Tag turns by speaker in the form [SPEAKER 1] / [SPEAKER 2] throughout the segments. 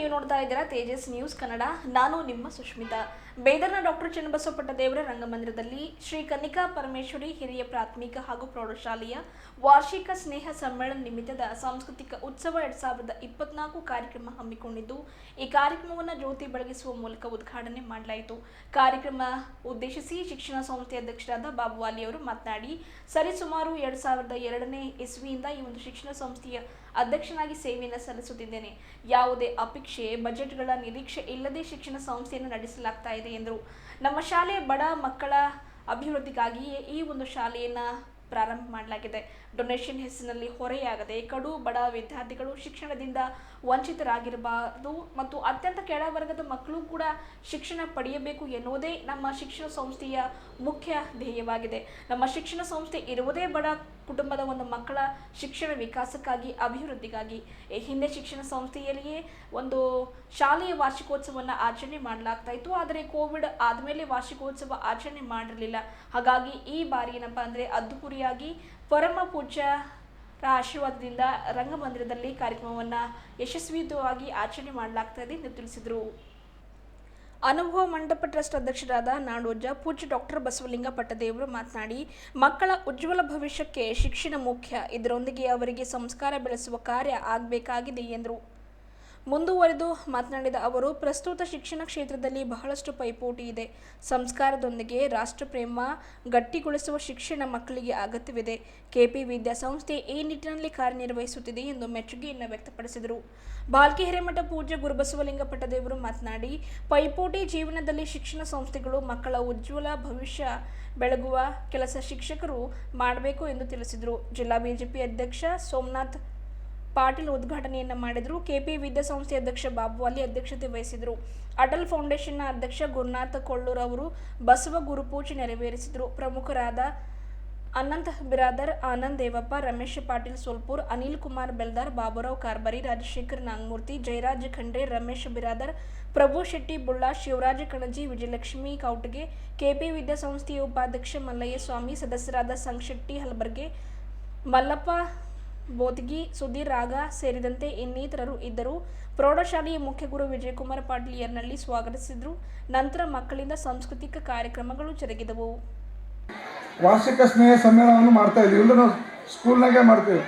[SPEAKER 1] ನೀವು ನೋಡ್ತಾ ಇದ್ದೀರಾ ತೇಜಸ್ ನ್ಯೂಸ್ ಕನ್ನಡ. ನಾನು ನಿಮ್ಮ ಸುಷ್ಮಿತಾ. ಬೇದರ್ನ ಡಾಕ್ಟರ್ ಚನ್ನಬಸವಪಟ್ಟ ದೇವರ ರಂಗಮಂದಿರದಲ್ಲಿ ಶ್ರೀ ಕನ್ನಿಕಾ ಪರಮೇಶ್ವರಿ ಹಿರಿಯ ಪ್ರಾಥಮಿಕ ಹಾಗೂ ಪ್ರೌಢಶಾಲೆಯ ವಾರ್ಷಿಕ ಸ್ನೇಹ ಸಮ್ಮೇಳನ ನಿಮಿತ್ತದ ಸಾಂಸ್ಕೃತಿಕ ಉತ್ಸವ ಎರಡ್ ಸಾವಿರದ ಇಪ್ಪತ್ನಾಲ್ಕು ಕಾರ್ಯಕ್ರಮ ಹಮ್ಮಿಕೊಂಡಿದ್ದು, ಈ ಕಾರ್ಯಕ್ರಮವನ್ನು ಜ್ಯೋತಿ ಬೆಳಗಿಸುವ ಮೂಲಕ ಉದ್ಘಾಟನೆ ಮಾಡಲಾಯಿತು. ಕಾರ್ಯಕ್ರಮ ಉದ್ದೇಶಿಸಿ ಶಿಕ್ಷಣ ಸಂಸ್ಥೆ ಅಧ್ಯಕ್ಷರಾದ ಬಾಬು ಅವರು ಮಾತನಾಡಿ, ಸರಿಸುಮಾರು ಎರಡ್ ಸಾವಿರದ ಎರಡನೇ ಇಸ್ವಿಯಿಂದ ಈ ಒಂದು ಶಿಕ್ಷಣ ಸಂಸ್ಥೆಯ ಅಧ್ಯಕ್ಷನಾಗಿ ಸೇವೆಯನ್ನು ಸಲ್ಲಿಸುತ್ತಿದ್ದೇನೆ. ಯಾವುದೇ ಅಪೇಕ್ಷೆ ಬಜೆಟ್ಗಳ ನಿರೀಕ್ಷೆ ಇಲ್ಲದೆ ಶಿಕ್ಷಣ ಸಂಸ್ಥೆಯನ್ನು ನಡೆಸಲಾಗ್ತಾ ಇದೆ ಎಂದರು. ನಮ್ಮ ಶಾಲೆ ಬಡ ಮಕ್ಕಳ ಅಭಿವೃದ್ಧಿಗಾಗಿಯೇ ಈ ಒಂದು ಶಾಲೆಯನ್ನು ಪ್ರಾರಂಭ ಮಾಡಲಾಗಿದೆ. ಡೊನೇಷನ್ ಹೆಸರಿನಲ್ಲಿ ಹೊರೆಯಾಗದೆ ಕಡು ಬಡ ವಿದ್ಯಾರ್ಥಿಗಳು ಶಿಕ್ಷಣದಿಂದ ವಂಚಿತರಾಗಿರಬಾರದು ಮತ್ತು ಅತ್ಯಂತ ಕೆಳವರ್ಗದ ಮಕ್ಕಳು ಕೂಡ ಶಿಕ್ಷಣ ಪಡೆಯಬೇಕು ಎನ್ನುವುದೇ ನಮ್ಮ ಶಿಕ್ಷಣ ಸಂಸ್ಥೆಯ ಮುಖ್ಯ ಧ್ಯೇಯವಾಗಿದೆ. ನಮ್ಮ ಶಿಕ್ಷಣ ಸಂಸ್ಥೆ ಇರುವುದೇ ಬಡ ಕುಟುಂಬದ ಒಂದು ಮಕ್ಕಳ ಶಿಕ್ಷಣ ವಿಕಾಸಕ್ಕಾಗಿ, ಅಭಿವೃದ್ಧಿಗಾಗಿ. ಹಿಂದೆ ಶಿಕ್ಷಣ ಸಂಸ್ಥೆಯಲ್ಲಿಯೇ ಒಂದು ಶಾಲೆಯ ವಾರ್ಷಿಕೋತ್ಸವವನ್ನು ಆಚರಣೆ ಮಾಡಲಾಗ್ತಾ ಇತ್ತು. ಆದರೆ ಕೋವಿಡ್ ಆದಮೇಲೆ ವಾರ್ಷಿಕೋತ್ಸವ ಆಚರಣೆ ಮಾಡಿರಲಿಲ್ಲ. ಹಾಗಾಗಿ ಈ ಬಾರಿ ಏನಪ್ಪ ಅಂದರೆ ಅದ್ಧೂರಿಯಾಗಿ ಪರಮ ಪೂಜ್ಯರ ಆಶೀರ್ವಾದದಿಂದ ರಂಗಮಂದಿರದಲ್ಲಿ ಕಾರ್ಯಕ್ರಮವನ್ನು ಯಶಸ್ವಿಯುತವಾಗಿ ಆಚರಣೆ ಮಾಡಲಾಗ್ತಾ ಇದೆ ಎಂದು ತಿಳಿಸಿದರು. ಅನುಭವ ಮಂಟಪ ಟ್ರಸ್ಟ್ ಅಧ್ಯಕ್ಷರಾದ ನಾಡೋಜ ಪೂಜ್ಯ ಡಾಕ್ಟರ್ ಬಸವಲಿಂಗ ಪಟ್ಟದೇವರು ಮಾತನಾಡಿ, ಮಕ್ಕಳ ಉಜ್ವಲ ಭವಿಷ್ಯಕ್ಕೆ ಶಿಕ್ಷಣ ಮುಖ್ಯ. ಇದರೊಂದಿಗೆ ಅವರಿಗೆ ಸಂಸ್ಕಾರ ಬೆಳೆಸುವ ಕಾರ್ಯ ಆಗಬೇಕಾಗಿದೆ ಎಂದರು. ಮುಂದುವರೆದು ಮಾತನಾಡಿದ ಅವರು, ಪ್ರಸ್ತುತ ಶಿಕ್ಷಣ ಕ್ಷೇತ್ರದಲ್ಲಿ ಬಹಳಷ್ಟು ಪೈಪೋಟಿ ಇದೆ. ಸಂಸ್ಕಾರದೊಂದಿಗೆ ರಾಷ್ಟ್ರಪ್ರೇಮ ಗಟ್ಟಿಗೊಳಿಸುವ ಶಿಕ್ಷಣ ಮಕ್ಕಳಿಗೆ ಅಗತ್ಯವಿದೆ. ಕೆಪಿ ವಿದ್ಯಾಸಂಸ್ಥೆ ಈ ನಿಟ್ಟಿನಲ್ಲಿ ಕಾರ್ಯನಿರ್ವಹಿಸುತ್ತಿದೆ ಎಂದು ಮೆಚ್ಚುಗೆಯನ್ನು ವ್ಯಕ್ತಪಡಿಸಿದರು. ಬಾಲ್ಕಿ ಹಿರೇಮಠ ಪೂಜ್ಯ ಗುರುಬಸವಲಿಂಗ ಪಟ್ಟದೇವರು ಮಾತನಾಡಿ, ಪೈಪೋಟಿ ಜೀವನದಲ್ಲಿ ಶಿಕ್ಷಣ ಸಂಸ್ಥೆಗಳು ಮಕ್ಕಳ ಉಜ್ವಲ ಭವಿಷ್ಯ ಬೆಳಗುವ ಕೆಲಸ ಶಿಕ್ಷಕರು ಮಾಡಬೇಕು ಎಂದು ತಿಳಿಸಿದರು. ಜಿಲ್ಲಾ ಬಿಜೆಪಿ ಅಧ್ಯಕ್ಷ ಸೋಮನಾಥ್ ಪಾಟೀಲ್ ಉದ್ಘಾಟನೆಯನ್ನು ಮಾಡಿದರು. ಕೆಪಿ ವಿದ್ಯಾಸಂಸ್ಥೆ ಅಧ್ಯಕ್ಷ ಬಾಬು ಅಲ್ಲಿ ಅಧ್ಯಕ್ಷತೆ ವಹಿಸಿದರು. ಅಟಲ್ ಫೌಂಡೇಶನ್ನ ಅಧ್ಯಕ್ಷ ಗುರುನಾಥ ಕೊಳ್ಳೂರ್ ಅವರು ಬಸವ ಗುರುಪೂಜೆ ನೆರವೇರಿಸಿದರು. ಪ್ರಮುಖರಾದ ಅನಂತ್ ಬಿರಾದರ್, ಆನಂದ್ ದೇವಪ್ಪ, ರಮೇಶ್ ಪಾಟೀಲ್ ಸೋಲ್ಪುರ್, ಅನಿಲ್ ಕುಮಾರ್ ಬೆಲ್ದಾರ್, ಬಾಬುರಾವ್ ಕಾರ್ಬರಿ, ರಾಜಶೇಖರ್ ನಾಗಮೂರ್ತಿ, ಜಯರಾಜ್ ಖಂಡ್ರೆ, ರಮೇಶ್ ಬಿರಾದರ್, ಪ್ರಭು ಶೆಟ್ಟಿ ಬುಳ್ಳಾ, ಶಿವರಾಜ್ ಕಣಜಿ, ವಿಜಯಲಕ್ಷ್ಮಿ ಕೌಟ್ಗೆ, ಕೆಪಿ ವಿದ್ಯಾಸಂಸ್ಥೆಯ ಉಪಾಧ್ಯಕ್ಷ ಮಲ್ಲಯ್ಯ ಸ್ವಾಮಿ, ಸದಸ್ಯರಾದ ಸಂಗ್ ಶೆಟ್ಟಿ ಹಲಬರ್ಗೆ, ಮಲ್ಲಪ್ಪ ಬೋದ್ಗಿ, ಸುಧೀರ್, ರಾಗ ಸೇರಿದಂತೆ ಇನ್ನಿತರರು ಇದ್ದರು. ಪ್ರೌಢಶಾಲೆಯ ಮುಖ್ಯ ಗುರು ವಿಜಯಕುಮಾರ್ ಪಾಟೀಲ್ಯರ್ನಲ್ಲಿ ಸ್ವಾಗತಿಸಿದರು. ನಂತರ ಮಕ್ಕಳಿಂದ ಸಾಂಸ್ಕೃತಿಕ ಕಾರ್ಯಕ್ರಮಗಳು ಜರುಗಿದವು.
[SPEAKER 2] ವಾರ್ಷಿಕ ಸ್ನೇಹ ಸಮ್ಮೇಳನವನ್ನು ಮಾಡ್ತಾ ಇದ್ದೀವಿ. ಎಲ್ಲರೂ ಸ್ಕೂಲ್ನಾಗೆ ಮಾಡ್ತೀವಿ.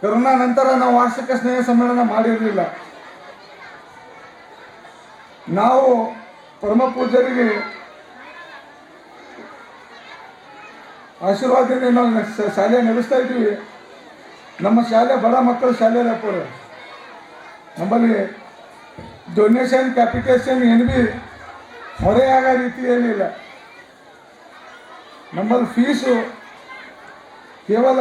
[SPEAKER 2] ಕರೋನಾ ನಂತರ ನಾವು ವಾರ್ಷಿಕ ಸ್ನೇಹ ಸಮ್ಮೇಳನ ಮಾಡಿರಲಿಲ್ಲ. ನಾವು ಪರಮ ಪೂಜರಿಗೆ ಆಶೀರ್ವಾದದಿಂದ ನಾವು ಶಾಲೆ ನಡೆಸ್ತಾ ಇದ್ದೀವಿ. ನಮ್ಮ ಶಾಲೆ, ಬಡ ಮಕ್ಕಳ ಶಾಲೆ ಅಪ್ಪ ನಮ್ಮಲ್ಲಿ ಡೊನೇಷನ್ ಕ್ಯಾಪಿಟೇಷನ್ ಏನು ಹೊರega ರೀತಿ ಏನಿಲ್ಲ ನಮ್ಮಲ್ಲಿ ಫೀಸು ಕೇವಲ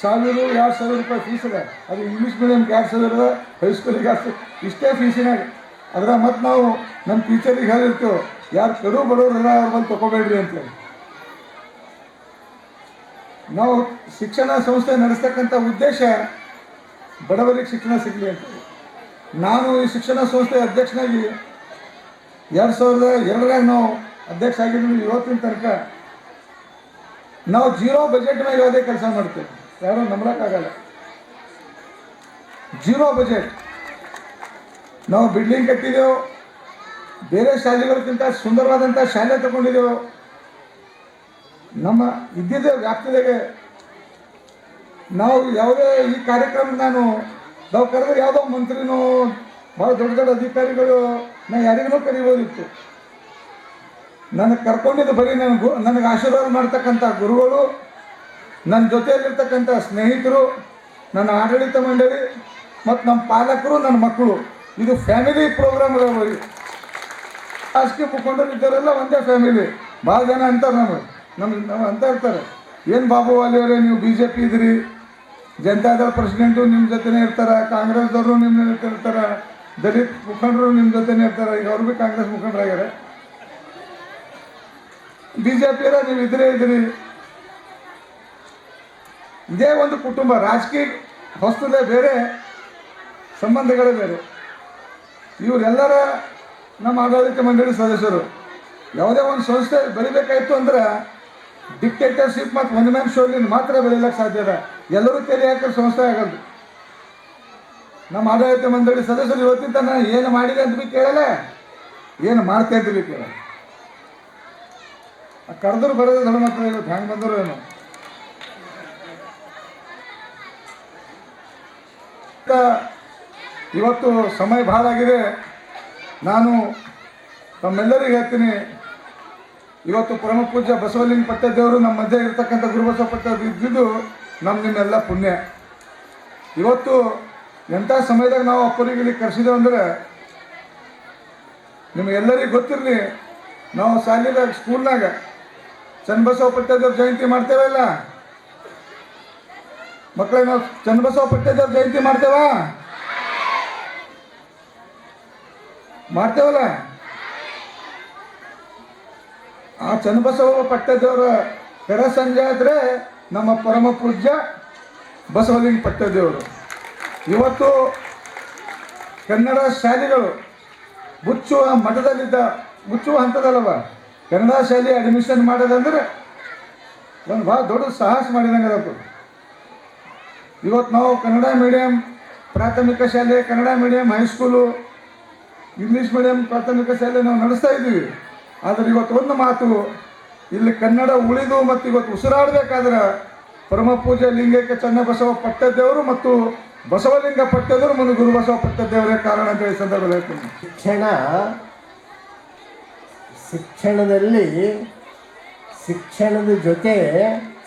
[SPEAKER 2] ಸಾವಿರ, ಎರಡು ಸಾವಿರ ರೂಪಾಯಿ ಫೀಸ್ ಅದ ಅದು ಇಂಗ್ಲೀಷ್ ಮೀಡಿಯಮ್ಗೆ ಎರಡು ಸಾವಿರ ಹೈಸ್ಕೂಲಿಗೆ ಎರಡು ಸಾವಿರ, ಇಷ್ಟೇ ಫೀಸಿನಾಗ ಅದ್ರ ಮತ್ತು ನಾವು ನಮ್ಮ ಟೀಚರಿಗೆ ಹೇಳಿರ್ತೇವೆ, ಯಾರು ಕಡು ಬಡವರಲ್ಲ ಅವ್ರ ಬಂದು ತೊಗೋಬೇಡ್ರಿ ಅಂತೇಳಿ. ನಾವು ಶಿಕ್ಷಣ ಸಂಸ್ಥೆ ನಡೆಸ್ತಕ್ಕಂಥ ಉದ್ದೇಶ ಬಡವರಿಗೆ ಶಿಕ್ಷಣ ಸಿಗಲಿ ಅಂತ. ನಾನು ಈ ಶಿಕ್ಷಣ ಸಂಸ್ಥೆ ಅಧ್ಯಕ್ಷನಾಗಿ ಎರಡು ಸಾವಿರದ ಎರಡರಾಗ ನಾವು ಅಧ್ಯಕ್ಷ ಆಗಿದ್ದೀವಿ ಇವತ್ತಿನ ತನಕ. ನಾವು ಜೀರೋ ಬಜೆಟ್ ಮೇಲೆ ಯಾವುದೇ ಕೆಲಸ ಮಾಡ್ತೇವೆ. ಯಾರೂ ನಂಬಲಕ್ಕಾಗಲ್ಲ ಜೀರೋ ಬಜೆಟ್. ನಾವು ಬಿಲ್ಡಿಂಗ್ ಕಟ್ಟಿದೆವು. ಬೇರೆ ಶಾಲೆಗಳಿಗಿಂತ ಸುಂದರವಾದಂಥ ಶಾಲೆ ತಗೊಂಡಿದ್ದೆವು ನಮ್ಮ ಇದ್ದಿದ್ದ ವ್ಯಾಪ್ತಿದಾಗೆ ನಾವು ಯಾವುದೇ ಈ ಕಾರ್ಯಕ್ರಮ ನಾನು ನಾವು ಕರೆದ್ರೆ ಯಾವುದೋ ಮಂತ್ರಿನೂ ಭಾಳ ದೊಡ್ಡ ದೊಡ್ಡ ಅಧಿಕಾರಿಗಳು ನಾ ಯಾರಿಗೂ ಕರಿಬೋದಿತ್ತು. ನನಗೆ ಕರ್ಕೊಂಡಿದ್ದು ಬರೀ ನನ್ನ ಗು, ನನಗೆ ಆಶೀರ್ವಾದ ಮಾಡ್ತಕ್ಕಂಥ ಗುರುಗಳು, ನನ್ನ ಜೊತೆಯಲ್ಲಿರ್ತಕ್ಕಂಥ ಸ್ನೇಹಿತರು, ನನ್ನ ಆಡಳಿತ ಮಂಡಳಿ ಮತ್ತು ನಮ್ಮ ಪಾಲಕರು, ನನ್ನ ಮಕ್ಕಳು. ಇದು ಫ್ಯಾಮಿಲಿ ಪ್ರೋಗ್ರಾಮ್ ಬರೀ. ರಾಜಕೀಯ ಮುಖಂಡರು ಇದ್ದಾರೆಲ್ಲ ಒಂದೇ ಫ್ಯಾಮಿಲಿ ಭಾಳ ಜನ ಅಂತಾರೆ ನಮಗೆ. ನಮ್ಮ ನಾವು ಅಂತ ಇರ್ತಾರೆ ಏನು ಬಾಬು ವಾಲಿಯವರೇ ನೀವು ಬಿ ಜೆ ಪಿ ಇದ್ರಿ. ಜನತಾದಳ ಪ್ರೆಸಿಡೆಂಟು ನಿಮ್ಮ ಜೊತೆನೇ ಇರ್ತಾರೆ, ಕಾಂಗ್ರೆಸ್ದವರು ನಿಮ್ಮ ಜೊತೆ ಇರ್ತಾರೆ, ದಲಿತ ಮುಖಂಡರು ನಿಮ್ಮ ಜೊತೆನೇ ಇರ್ತಾರೆ, ಈಗ ಅವ್ರು ಭೀ ಕಾಂಗ್ರೆಸ್ ಮುಖಂಡರಾಗ್ಯಾರ. ಬಿ ಜೆ ಪಿಯರ ನೀವು ಇದ್ರೆ ಇದ್ರಿ. ಇದೇ ಒಂದು ಕುಟುಂಬ, ರಾಜಕೀಯ ಹೊಸದೇ ಬೇರೆ, ಸಂಬಂಧಗಳೇ ಬೇರೆ. ಇವರೆಲ್ಲರ ನಮ್ಮ ಆಡಳಿತ ಮಂಡಳಿ ಸದಸ್ಯರು. ಯಾವುದೇ ಒಂದು ಸಂಸ್ಥೆ ಬೆಳಿಬೇಕಾಯ್ತು ಅಂದ್ರೆ ಡಿಕ್ಟೇಟರ್ಶಿಪ್ ಮತ್ತು ಒನ್ ಮ್ಯಾನ್ ಶೋಲಿನ ಮಾತ್ರ ಬೆಳಿಲಿಕ್ಕೆ ಸಾಧ್ಯ ಅದ. ಎಲ್ಲರೂ ತೆರೆ ಹಾಕೋ ಸಂಸ್ಥೆ ಆಗಲ್ದು. ನಮ್ಮ ಆಡಳಿತ ಮಂಡಳಿ ಸದಸ್ಯರು ಇವತ್ತಿನ ತನ ಏನು ಮಾಡಿದೆ ಅಂತ ಬಿ ಕೇಳಲ್ಲ. ಏನು ಮಾಡ್ತಾ ಅಂತ ಕೇಳ ಕರೆದ್ರು ಬರೋದು ದೊಡ್ಡ ಮಕ್ಕಳು ಇವತ್ತು ಹೆಂಗೆ ಬಂದರು ಏನು? ಇವತ್ತು ಸಮಯ ಭಾಳ ಆಗಿದೆ. ನಾನು ತಮ್ಮೆಲ್ಲರಿಗೂ ಹೇಳ್ತೀನಿ. ಇವತ್ತು ಪರಮ ಪೂಜ್ಯ ಬಸವಲಿಂಗ ಪಟ್ಟದೇವರು ನಮ್ಮ ಮಧ್ಯೆ ಇರತಕ್ಕಂಥ ಗುರುಬಸವ ಪಟ್ಟದ ಇದ್ದಿದ್ದು ನಮ್ಮ ನಿಮ್ಮೆಲ್ಲ ಪುಣ್ಯ. ಇವತ್ತು ಎಂಥ ಸಮಯದಾಗ ನಾವು ಅಪ್ಪರಿಗೆ ಇಲ್ಲಿ ಅಂದರೆ ಅಂದ್ರೆ ನಿಮಗೆಲ್ಲರಿಗೂ ಗೊತ್ತಿರಲಿ, ನಾವು ಶಾಲೆದಾಗ, ಸ್ಕೂಲ್ನಾಗ ಚನ್ನಬಸವ ಪಟ್ಟದೇವ್ರ ಜಯಂತಿ ಮಾಡ್ತೇವಲ್ಲ ಮಕ್ಕಳೇ ನಾವು ಚನ್ನಬಸವ ಪಟ್ಟದೇವ್ರ ಜಯಂತಿ ಮಾಡ್ತೇವಾ? ಮಾಡ್ತೇವಲ್ಲ? ಆ ಚನ್ನಬಸವ ಪಟ್ಟದೇವರ ಆದರೆ ನಮ್ಮ ಪರಮ ಪೂಜ್ಯ ಬಸವಲಿಂಗ ಪಟ್ಟದೇವರು. ಇವತ್ತು ಕನ್ನಡ ಶಾಲೆಗಳು ಮುಚ್ಚುವ ಮಠದಲ್ಲಿದ್ದ ಮುಚ್ಚುವ ಹಂತದಲ್ಲವ? ಕನ್ನಡ ಶಾಲೆ ಅಡ್ಮಿಷನ್ ಮಾಡೋದಂದ್ರೆ ಒಂದು ಭಾಳ ದೊಡ್ಡ ಸಾಹಸ ಮಾಡಿದಂಗೆ ಅದಕ್ಕೆ ಇವತ್ತು ನಾವು ಕನ್ನಡ ಮೀಡಿಯಂ ಪ್ರಾಥಮಿಕ ಶಾಲೆ, Kannada medium high school English medium ಪ್ರಾಥಮಿಕ ಶಾಲೆ ನಾವು ನಡೆಸ್ತಾ ಇದ್ದೀವಿ. ಆದರೆ ಇವತ್ತು ಒಂದು ಮಾತು, ಇಲ್ಲಿ ಕನ್ನಡ ಉಳಿದು ಮತ್ತು ಇವತ್ತು ಉಸಿರಾಡಬೇಕಾದ್ರೆ ಪರಮ ಪೂಜೆ ಲಿಂಗಕ್ಕೆ ಚನ್ನಬಸವ ಪಟ್ಟದೇವರು ಮತ್ತು ಬಸವಲಿಂಗ ಪಟ್ಟದೇವರು ಮತ್ತು ಗುರು ಬಸವ ಪಟ್ಟದೇವರೇ ಕಾರಣ ಅಂತ ಈ ಸಂದರ್ಭದಲ್ಲಿ ಹೇಳ್ತೀನಿ.
[SPEAKER 3] ಶಿಕ್ಷಣ, ಶಿಕ್ಷಣದಲ್ಲಿ, ಶಿಕ್ಷಣದ ಜೊತೆ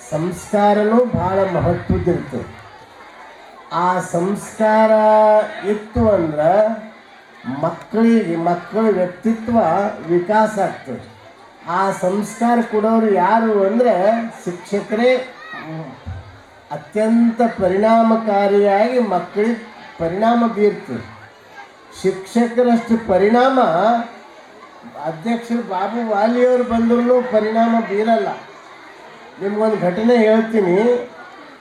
[SPEAKER 3] ಸಂಸ್ಕಾರನೂ ಭಾಳ ಮಹತ್ವದ್ದಿರ್ತದೆ ಆ ಸಂಸ್ಕಾರ ಇತ್ತು ಅಂದ್ರೆ ಮಕ್ಕಳಿಗೆ, ಮಕ್ಕಳ ವ್ಯಕ್ತಿತ್ವ ವಿಕಾಸ ಆಗ್ತದೆ. ಆ ಸಂಸ್ಕಾರ ಕೊಡೋರು ಯಾರು ಅಂದರೆ ಶಿಕ್ಷಕರೇ ಅತ್ಯಂತ ಪರಿಣಾಮಕಾರಿಯಾಗಿ ಮಕ್ಕಳಿಗೆ ಪರಿಣಾಮ ಬೀರ್ತದೆ. ಶಿಕ್ಷಕರಷ್ಟು ಪರಿಣಾಮ, ಅಧ್ಯಕ್ಷರು ಬಾಬು ವಾಲಿಯವರು ಬಂದರೂ ಪರಿಣಾಮ ಬೀರಲ್ಲ. ನಿಮ್ಗೊಂದು ಘಟನೆ ಹೇಳ್ತೀನಿ.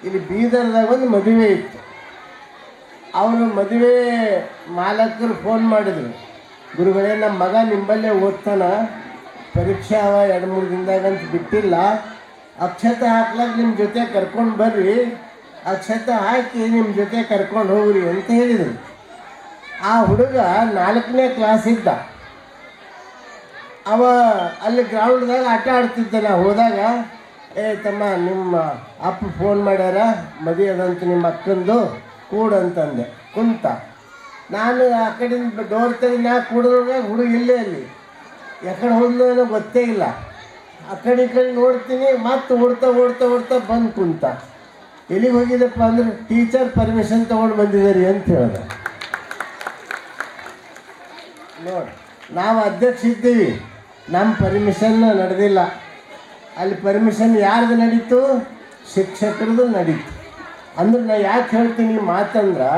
[SPEAKER 3] ಇಲ್ಲಿ ಬೀದರ್ದಾಗ ಒಂದು ಮದುವೆ ಇತ್ತು. ಅವರು ಮದುವೆ ಮಾಲಕರು ಫೋನ್ ಮಾಡಿದ್ರು. ಗುರುಗಳೇ ನಮ್ಮ ಮಗ ನಿಂಬಲ್ಲೇ ಓದ್ತಾನ. ಪರೀಕ್ಷೆ ಅವ ಎರಡು ಮೂರು ದಿನದಾಗಂತ ಬಿಟ್ಟಿಲ್ಲ. ಅಕ್ಷತೆ ಹಾಕ್ಲಾಕ ನಿಮ್ಮ ಜೊತೆ ಕರ್ಕೊಂಡು ಬರ್ರಿ. ಅಕ್ಷತೆ ಹಾಕಿ ನಿಮ್ಮ ಜೊತೆ ಕರ್ಕೊಂಡು ಹೋಗ್ರಿ ಅಂತ ಹೇಳಿದರು. ಆ ಹುಡುಗ ನಾಲ್ಕನೇ ಕ್ಲಾಸ್ ಇದ್ದ. ಅವ ಅಲ್ಲಿ ಗ್ರೌಂಡ್ದಾಗ ಆಟ ಆಡ್ತಿದ್ದ. ಹೋದಾಗ, ಏ ತಮ್ಮ, ನಿಮ್ಮ ಅಪ್ಪ ಫೋನ್ ಮಾಡ್ಯಾರ. ಮದುವೆ ಅದಂತ ನಿಮ್ಮ ಅಕ್ಕಂದು. ಕೂಡು ಅಂತಂದೆ. ಕುಂತ. ನಾನು ಆ ಕಡೆಯಿಂದ ಡೋರ್ ತೆಗೆದು ನಾ ಕೂಡಿದ್ರೆ ಹುಡುಗ ಇಲ್ಲೇ ಅಲ್ಲಿ. ಯಾಕಡೆ ಹೋದ್ನೋ ಗೊತ್ತೇ ಇಲ್ಲ. ಆ ಕಡೆ ಈ ಕಡೆ ನೋಡ್ತೀನಿ, ಮತ್ತೆ ಓಡ್ತಾ ಓಡ್ತಾ ಓಡ್ತಾ ಬಂದು ಕುಂತ. ಎಲ್ಲಿಗೆ ಹೋಗಿದ್ದಪ್ಪ ಅಂದ್ರೆ ಟೀಚರ್ ಪರ್ಮಿಷನ್ ತೊಗೊಂಡು ಬಂದಿದ್ದೀರಿ ಅಂತ ಹೇಳ್ದೆ. ನೋಡಿ, ನಾವು ಅಧ್ಯಕ್ಷ ಇದ್ದೀವಿ. ನಮ್ಮ ಪರ್ಮಿಷನ್ ನಡೆದಿಲ್ಲ. ಅಲ್ಲಿ ಪರ್ಮಿಷನ್ ಯಾರ್ದು ನಡೀತು? ಶಿಕ್ಷಕರದು ನಡೀತು. ಅಂದ್ರೆ ನಾ ಯಾಕೆ ಹೇಳ್ತೀನಿ ಮಾತು ಮಾತಂದ್ರೆ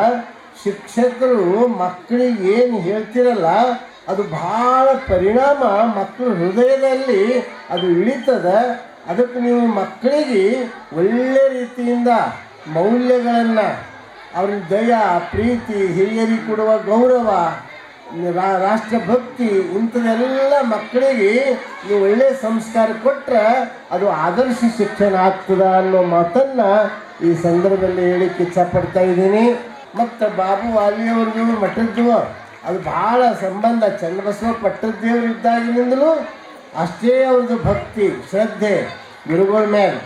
[SPEAKER 3] ಶಿಕ್ಷಕರು ಮಕ್ಕಳಿಗೆ ಏನು ಹೇಳ್ತಿರಲ್ಲ, ಅದು ಭಾಳ ಪರಿಣಾಮ ಮಕ್ಕಳ ಹೃದಯದಲ್ಲಿ ಅದು ಇಳಿತದ. ಅದಕ್ಕೆ ನೀವು ಮಕ್ಕಳಿಗೆ ಒಳ್ಳೆ ರೀತಿಯಿಂದ ಮೌಲ್ಯಗಳನ್ನು, ಅವ್ರಿಗೆ ದಯಾ, ಪ್ರೀತಿ, ಹಿರಿಯರಿಗೆ ಕೊಡುವ ಗೌರವ ರಾಷ್ಟ್ರಭಕ್ತಿ ಇಂಥದೆಲ್ಲ ಮಕ್ಕಳಿಗೆ ನೀವು ಒಳ್ಳೆಯ ಸಂಸ್ಕಾರ ಕೊಟ್ಟರೆ ಅದು ಆದರ್ಶ ಶಿಕ್ಷಣ ಆಗ್ತದ ಅನ್ನೋ ಮಾತನ್ನು ಈ ಸಂದರ್ಭದಲ್ಲಿ ಹೇಳಿಕ್ಕೆ ಇಚ್ಛಪಡ್ತಾ ಇದ್ದೀನಿ. ಮತ್ತು ಬಾಬು ವಾಲಿಯವ್ರಿಗೂ ಮಠದ್ದು, ಅದು ಭಾಳ ಸಂಬಂಧ. ಚನ್ನಬಸವ ಪಟ್ಟದ್ದೇವರು ಇದ್ದಾಗಿನಿಂದಲೂ ಅಷ್ಟೇ ಅವ್ರದ್ದು ಭಕ್ತಿ, ಶ್ರದ್ಧೆ, ಗುರುಗಳ ಮೇಲೆ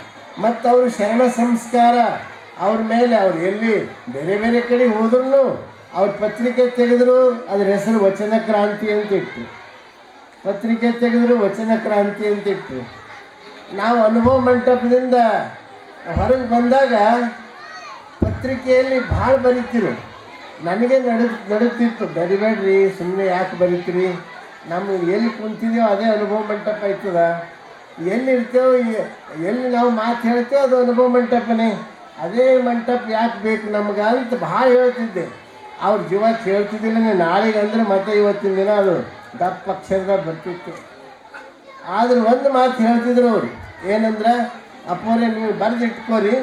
[SPEAKER 3] ಮತ್ತು ಅವರು ಶರಣ ಸಂಸ್ಕಾರ, ಅವ್ರ ಮೇಲೆ ಅವ್ರು ಎಲ್ಲಿ ಬೇರೆ ಬೇರೆ ಕಡೆ ಹೋದ್ರೂ ಅವ್ರ ಪತ್ರಿಕೆ ತೆಗೆದ್ರು ಅದ್ರ ಹೆಸರು ವಚನ ಕ್ರಾಂತಿ ಅಂತ ಇತ್ತು ಪತ್ರಿಕೆ ತೆಗೆದ್ರು ವಚನ ಕ್ರಾಂತಿ ಅಂತ ಇತ್ತು ನಾವು ಅನುಭವ ಮಂಟಪದಿಂದ ಹೊರಗೆ ಬಂದಾಗ ಪತ್ರಿಕೆಯಲ್ಲಿ ಭಾಳ ಬರೀತಿರು. ನನಗೆ ನಡು ನಡುತ್ತಿತ್ತು ಬರಿಬೇಡ್ರಿ ಸುಮ್ಮನೆ ಯಾಕೆ ಬರೀತೀರಿ? ನಮ್ಮ ಎಲ್ಲಿ ಕುಂತಿದೆಯೋ ಅದೇ ಅನುಭವ ಮಂಟಪ ಆಯ್ತದ. ಎಲ್ಲಿರ್ತೇವೋ ಎಲ್ಲಿ ನಾವು ಮಾತು ಹೇಳ್ತೇವೋ ಅದು ಅನುಭವ ಮಂಟಪನೇ. ಅದೇ ಮಂಟಪ ಯಾಕೆ ಬೇಕು ನಮ್ಗೆ ಅಂತ ಭಾಳ ಹೇಳ್ತಿದ್ದೆ. ಅವ್ರ ಜೀವ ಕೇಳ್ತಿದ್ದಿಲ್ಲ ನಾಳೆಗೆ ಅಂದರೆ ಮತ್ತೆ ಇವತ್ತಿನ ದಿನ ಅದು ದಪ್ಪ ಅಕ್ಷರದಾಗ ಬರ್ತಿತ್ತು. ಆದ್ರೆ ಒಂದು ಮಾತು ಹೇಳ್ತಿದ್ರು ಅವರು, ಏನಂದ್ರೆ, ಅಪ್ಪೋರೆ, ನೀವು ಬರೆದಿಟ್ಕೋರಿ,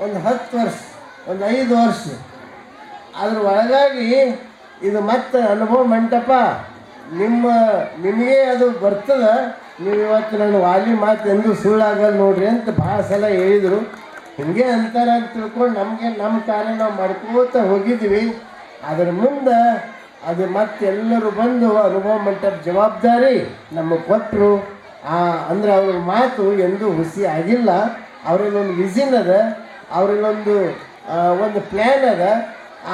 [SPEAKER 3] ಒಂದು ಹತ್ತು ವರ್ಷ, ಒಂದು ಐದು ವರ್ಷ. ಅದ್ರ ಒಳಗಾಗಿ ಇದು ಮತ್ತೆ ಅನುಭವ ಮಂಟಪ, ನಿಮ್ಮ, ನಿಮಗೆ ಅದು ಬರ್ತದ. ನೀವು ಇವತ್ತು ನನ್ನ ವಾಲಿ ಮಾತು ಎಂದು ಸುಳ್ಳಾಗಲ್ಲ ನೋಡ್ರಿ ಅಂತ ಭಾಳ ಸಲ ಹೇಳಿದರು. ಹಿಂಗೆ ಅಂತಾರೆ ಅಂತ ತಿಳ್ಕೊಂಡು ನಮಗೆ ನಮ್ಮ ಕಾರ್ಯ ನಾವು ಮಾಡ್ಕೋತ ಹೋಗಿದ್ವಿ. ಅದರ ಮುಂದೆ ಅದು ಮತ್ತೆಲ್ಲರೂ ಬಂದು ಅನುಭವ ಮಂಟಪ ಜವಾಬ್ದಾರಿ ನಮಗೆ ಕೊಟ್ಟರು. ಅಂದ್ರೆ ಅವ್ರ ಮಾತು ಎಂದೂ ಹುಸಿ ಆಗಿಲ್ಲ. ಅವರಲ್ಲೊಂದು ವಿಸಿನ್ ಅದ ಅವರಲ್ಲೊಂದು ಆ, ಒಂದು ಪ್ಲ್ಯಾನ್ ಅದ.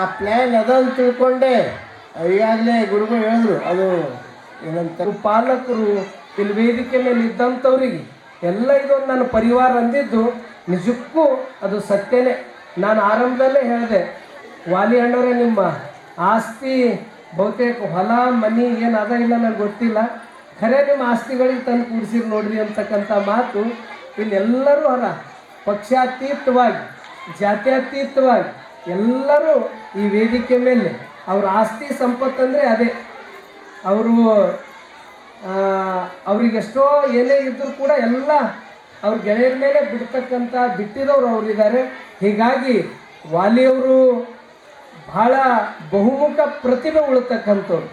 [SPEAKER 3] ಆ ಪ್ಲ್ಯಾನ್ ಅದ ಅಂತ ತಿಳ್ಕೊಂಡೆ. ಈಗಾಗಲೇ ಗುರುಗಳು ಹೇಳಿದ್ರು ಅದು ಏನಂತ
[SPEAKER 4] ಪಾಲಕರು ಇಲ್ಲಿ ವೇದಿಕೆ ಮೇಲೆ ಇದ್ದಂಥವ್ರಿಗೆ ಎಲ್ಲ ಇದೊಂದು ನನ್ನ ಪರಿವಾರ ಅಂದಿದ್ದು. ನಿಜಕ್ಕೂ ಅದು ಸತ್ಯನೇ. ನಾನು ಆರಂಭದಲ್ಲೇ ಹೇಳಿದೆ ವಾಲಿ ಅಣ್ಣವರೇ ನಿಮ್ಮ ಆಸ್ತಿ, ಬಹುತೇಕ ಹೊಲ, ಮನಿ ಏನು ಅದ ಇಲ್ಲ ನನಗೆ ಗೊತ್ತಿಲ್ಲ. ಖರೆ ನಿಮ್ಮ ಆಸ್ತಿಗಳಿಗೆ ತಂದು ಕೂಡಿಸಿರಿ ನೋಡ್ರಿ ಅಂತಕ್ಕಂಥ ಮಾತು ಇಲ್ಲೆಲ್ಲರೂ ಹೊರ ಪಕ್ಷಾತೀತವಾಗಿ, ಜಾತ್ಯತೀತವಾಗಿ ಎಲ್ಲರೂ ಈ ವೇದಿಕೆ ಮೇಲೆ ಅವ್ರ ಆಸ್ತಿ ಸಂಪತ್ತು ಅಂದರೆ ಅದೇ. ಅವರು ಅವ್ರಿಗೆ ಎಷ್ಟೋ ಏನೇ ಇದ್ದರೂ ಕೂಡ ಎಲ್ಲ ಅವ್ರ ಗೆಳೆಯರ ಮೇಲೆ ಬಿಡ್ತಕ್ಕಂಥ ಬಿಟ್ಟಿರೋರು ಅವರಿದ್ದಾರೆ. ಹೀಗಾಗಿ ವಾಲಿಯವರು ಬಹಳ ಬಹುಮುಖ ಪ್ರತಿಭೆ ಉಳ್ತಕ್ಕಂಥವ್ರು.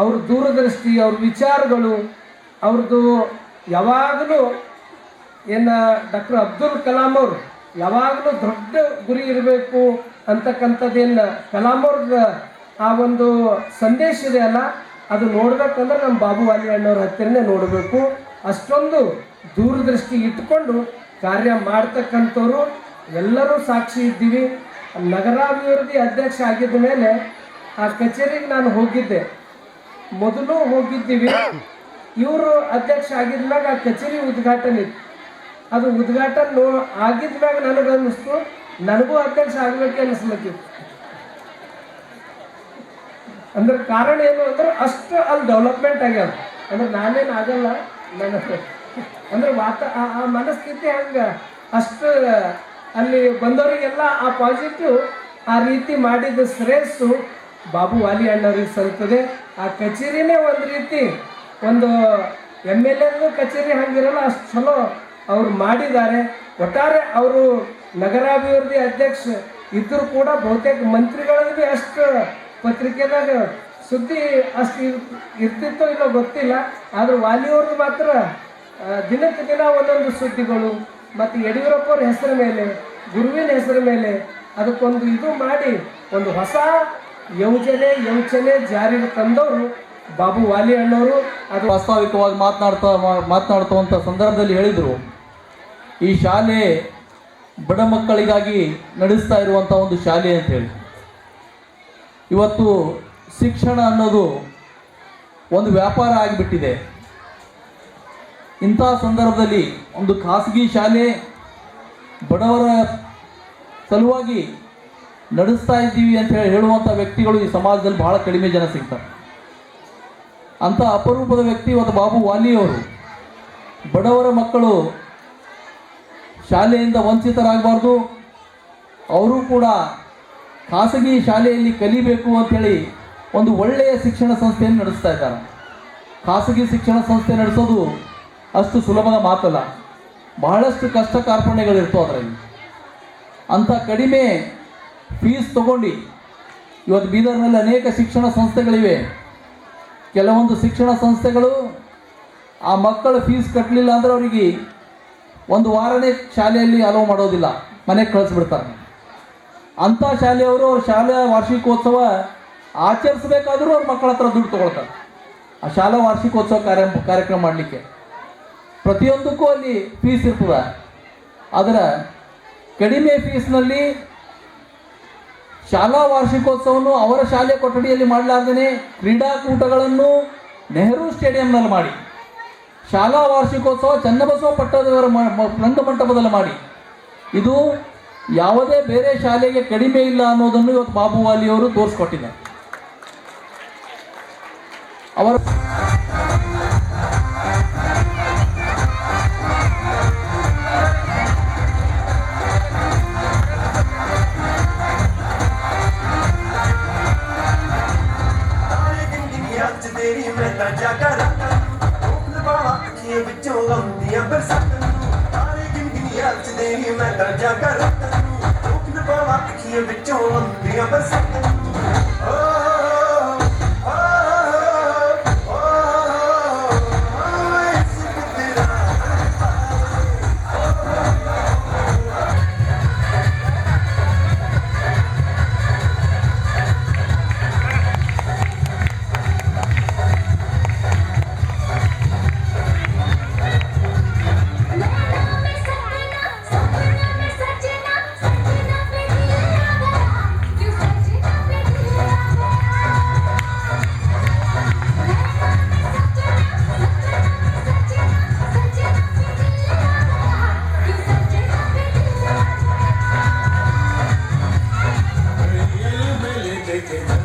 [SPEAKER 4] ಅವ್ರ ದೂರದೃಷ್ಟಿ, ಅವ್ರ ವಿಚಾರಗಳು ಅವ್ರದ್ದು ಯಾವಾಗಲೂ ಏನು ಡಾಕ್ಟರ್ ಅಬ್ದುಲ್ ಕಲಾಂ ಅವರು, ಯಾವಾಗಲೂ ದೊಡ್ಡ ಗುರಿ ಇರಬೇಕು ಅಂತಕ್ಕಂಥದ್ದೇನು ಕಲಾಂ ಅವ್ರದ ಆ ಒಂದು ಸಂದೇಶ ಇದೆ ಅಲ್ಲ, ಅದು ನೋಡಬೇಕಂದ್ರೆ ನಮ್ಮ ಬಾಬು ಅಣ್ಣವ್ರ ಹತ್ತಿರನೇ ನೋಡಬೇಕು. ಅಷ್ಟೊಂದು ದೂರದೃಷ್ಟಿ ಇಟ್ಕೊಂಡು ಕಾರ್ಯ ಮಾಡ್ತಕ್ಕಂಥವ್ರು ಎಲ್ಲರೂ ಸಾಕ್ಷಿ ಇದ್ದೀವಿ. ನಗರಾಭಿವೃದ್ಧಿ ಅಧ್ಯಕ್ಷ ಆಗಿದ್ದ ಮೇಲೆ ಆ ಕಚೇರಿಗೆ ನಾನು ಹೋಗಿದ್ದೆ. ಮೊದಲು ಹೋಗಿದ್ದೀವಿ. ಇವರು ಅಧ್ಯಕ್ಷ ಆಗಿದ್ಮ್ಯಾಗ ಆ ಕಚೇರಿ ಉದ್ಘಾಟನೆ ಇತ್ತು. ಅದು ಉದ್ಘಾಟನೆ ಆಗಿದ್ಮ್ಯಾಗ ನನಗೆ ಅನ್ನಿಸ್ತು ನನಗೂ ಅಧ್ಯಕ್ಷ ಆಗಬೇಕು ಅನ್ನಿಸ್ಲಿಕ್ಕೆ ಅಂದ್ರೆ ಕಾರಣ ಏನು ಅಂದ್ರೆ ಅಷ್ಟು ಅಲ್ಲಿ ಡೆವಲಪ್ಮೆಂಟ್ ಆಗ್ಯಾವ ಅಂದ್ರೆ ನಾನೇನು ಆಗಲ್ಲ. ನನ್ನ ಅಂದ್ರೆ ವಾತ ಆ ಮನಸ್ಥಿತಿ ಹಂಗೆ ಅಷ್ಟು ಅಲ್ಲಿ ಬಂದವರಿಗೆಲ್ಲ ಆ ಪಾಸಿಟಿವ್ ಆ ರೀತಿ ಮಾಡಿದ ಶ್ರೇಯಸ್ಸು ಬಾಬು ವಾಲಿ ಅಣ್ಣವ್ರಿಗೆ ಸಲ್ತದೆ. ಆ ಕಚೇರಿನೇ ಒಂದು ರೀತಿ ಒಂದು ಎಂ ಎಲ್ ಎ ಕಚೇರಿ ಹಂಗಿರಲ್ಲ, ಅಷ್ಟು ಚಲೋ ಅವ್ರು ಮಾಡಿದ್ದಾರೆ. ಒಟ್ಟಾರೆ ಅವರು ನಗರಾಭಿವೃದ್ಧಿ ಅಧ್ಯಕ್ಷ ಇದ್ದರೂ ಕೂಡ ಬಹುತೇಕ ಮಂತ್ರಿಗಳಲ್ಲಿ ಭೀ ಅಷ್ಟು ಪತ್ರಿಕೆದಾಗ ಸುದ್ದಿ ಅಷ್ಟು ಇರ್- ಇರ್ತಿತ್ತೋ ಇಲ್ಲೋ ಗೊತ್ತಿಲ್ಲ. ಆದರೆ ವಾಲಿಯವ್ರದ್ದು ಮಾತ್ರ ದಿನಕ್ಕೆ ದಿನ ಒಂದೊಂದು ಸುದ್ದಿಗಳು ಮತ್ತು ಯಡಿಯೂರಪ್ಪ ಅವ್ರ ಹೆಸರ ಮೇಲೆ, ಗುರುವಿನ ಹೆಸರ ಮೇಲೆ ಅದಕ್ಕೊಂದು ಇದು ಮಾಡಿ, ಒಂದು ಹೊಸ ಯೋಜನೆ, ಯೋಚನೆ ಜಾರಿಗೆ ತಂದವರು ಬಾಬು ವಾಲಿ ಅಣ್ಣವರು ಅದು
[SPEAKER 5] ವಾಸ್ತವಿಕವಾಗಿ ಮಾತನಾಡ್ತಾ ಮಾತನಾಡ್ತುವಂಥ ಸಂದರ್ಭದಲ್ಲಿ ಹೇಳಿದರು, ಈ ಶಾಲೆ ಬಡ ಮಕ್ಕಳಿಗಾಗಿ ನಡೆಸ್ತಾ ಇರುವಂಥ ಒಂದು ಶಾಲೆ ಅಂತ ಹೇಳಿ. ಇವತ್ತು ಶಿಕ್ಷಣ ಅನ್ನೋದು ಒಂದು ವ್ಯಾಪಾರ ಆಗಿಬಿಟ್ಟಿದೆ. ಇಂಥ ಸಂದರ್ಭದಲ್ಲಿ ಒಂದು ಖಾಸಗಿ ಶಾಲೆ ಬಡವರ ಸಲುವಾಗಿ ನಡೆಸ್ತಾ ಇದ್ದೀವಿ ಅಂತ ಹೇಳಿ ಹೇಳುವಂಥ ವ್ಯಕ್ತಿಗಳು ಈ ಸಮಾಜದಲ್ಲಿ ಬಹಳ ಕಡಿಮೆ ಜನ ಸಿಗ್ತಾರೆ. ಅಂಥ ಅಪರೂಪದ ವ್ಯಕ್ತಿ ಇವತ್ತು ಬಾಬು ವಾಲಿಯವರು ಬಡವರ ಮಕ್ಕಳು ಶಾಲೆಯಿಂದ ವಂಚಿತರಾಗಬಾರ್ದು. ಅವರು ಕೂಡ ಖಾಸಗಿ ಶಾಲೆಯಲ್ಲಿ ಕಲಿಬೇಕು ಅಂಥೇಳಿ ಒಂದು ಒಳ್ಳೆಯ ಶಿಕ್ಷಣ ಸಂಸ್ಥೆಯನ್ನು ನಡೆಸ್ತಾ ಇದ್ದಾರೆ. ಖಾಸಗಿ ಶಿಕ್ಷಣ ಸಂಸ್ಥೆ ನಡೆಸೋದು ಅಷ್ಟು ಸುಲಭದ ಮಾತಲ್ಲ. ಬಹಳಷ್ಟು ಕಷ್ಟ ಕಾರ್ಪಣ್ಯಗಳಿರ್ತವೆ ಅದರಲ್ಲಿ. ಅಂಥ ಕಡಿಮೆ ಫೀಸ್ ತಗೊಂಡು ಇವತ್ತು ಬೀದರ್ನಲ್ಲಿ ಅನೇಕ ಶಿಕ್ಷಣ ಸಂಸ್ಥೆಗಳಿವೆ. ಕೆಲವೊಂದು ಶಿಕ್ಷಣ ಸಂಸ್ಥೆಗಳು ಆ ಮಕ್ಕಳ ಫೀಸ್ ಕಟ್ಟಲಿಲ್ಲ ಅಂದ್ರೆ ಅವರಿಗೆ ಒಂದು ವಾರನೇ ಶಾಲೆಯಲ್ಲಿ ಅಲೋ ಮಾಡೋದಿಲ್ಲ. ಮನೆಗೆ ಕಳಿಸ್ಬಿಡ್ತಾರೆ. ಅಂಥ ಶಾಲೆಯವರು ಅವ್ರ ಶಾಲೆಯ ವಾರ್ಷಿಕೋತ್ಸವ ಆಚರಿಸಬೇಕಾದರೂ ಅವ್ರ ಮಕ್ಕಳ ಹತ್ರ ದುಡ್ಡು ತಗೊಳ್ತಾರೆ. ಆ ಶಾಲಾ ವಾರ್ಷಿಕೋತ್ಸವ ಕಾರ್ಯ ಕಾರ್ಯಕ್ರಮ ಮಾಡಲಿಕ್ಕೆ. ಪ್ರತಿಯೊಂದಕ್ಕೂ ಅಲ್ಲಿ ಫೀಸ್ ಇರ್ತದೆ. ಅದರ ಕಡಿಮೆ ಫೀಸ್ನಲ್ಲಿ ಶಾಲಾ ವಾರ್ಷಿಕೋತ್ಸವವನ್ನು ಅವರ ಶಾಲೆ ಕೊಠಡಿಯಲ್ಲಿ ಮಾಡಲಾರ್ದೇ ಕ್ರೀಡಾಕೂಟಗಳನ್ನು ನೆಹರು ಸ್ಟೇಡಿಯಂನಲ್ಲಿ ಮಾಡಿ. ಶಾಲಾ ವಾರ್ಷಿಕೋತ್ಸವ ಚನ್ನಬಸವ ಪಟ್ಟದವರ ರಂಗಮಂಟಪದಲ್ಲಿ ಮಾಡಿ. ಇದು ಯಾವುದೇ ಬೇರೆ ಶಾಲೆಗೆ ಕಡಿಮೆ ಇಲ್ಲ ಅನ್ನೋದನ್ನು ಇವತ್ತು ಬಾಬು ವಾಲಿಯವರು ತೋರಿಸ್ಕೊಟ್ಟಿದ್ದಾರೆ. ಅವರ
[SPEAKER 6] take it.